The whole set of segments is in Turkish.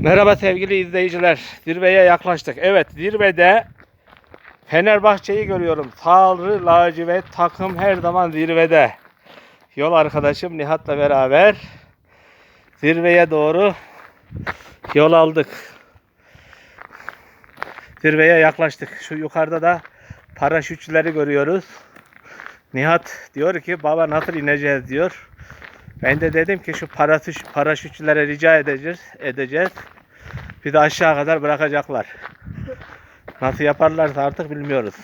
Merhaba sevgili izleyiciler. Zirveye yaklaştık. Evet zirvede Fenerbahçe'yi görüyorum. Sarı lacivert takım her zaman zirvede. Yol arkadaşım Nihat'la beraber zirveye doğru yol aldık. Zirveye yaklaştık. Şu yukarıda da paraşütçüleri görüyoruz. Nihat diyor ki baba nasıl ineceğiz diyor. Ben de dedim ki şu paraşüt, paraşütçülere rica edeceğiz, edeceğiz. Bir de aşağı kadar bırakacaklar. Nasıl yaparlarsa artık bilmiyoruz.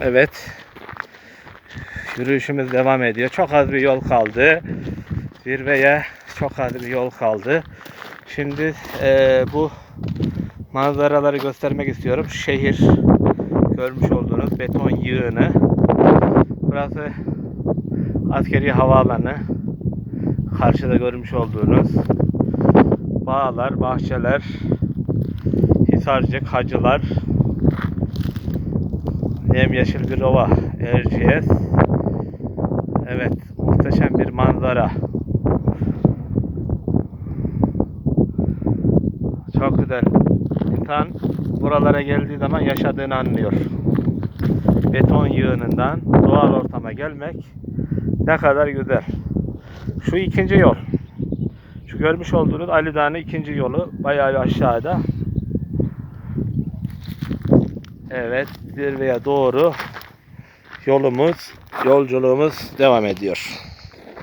Evet. Yürüyüşümüz devam ediyor. Çok az bir yol kaldı. Zirveye çok az bir yol kaldı. Şimdi eee, bu manzaraları göstermek istiyorum. Şehir beton yığını. Burası askeri havaalanı. Karşıda görmüş olduğunuz bağlar, bahçeler, Hisarcık, Hacılar, yemyeşil bir ova, Erciyes. Evet, muhteşem bir manzara. Çok güzel. İnsan buralara geldiği zaman yaşadığını anlıyor. Beton yığınından doğal ortama gelmek ne kadar güzel. Şu ikinci yol. Şu görmüş olduğunuz Ali Dağı'nın ikinci yolu bayağı aşağıda. Evet, zirveye doğru yolumuz, yolculuğumuz devam ediyor.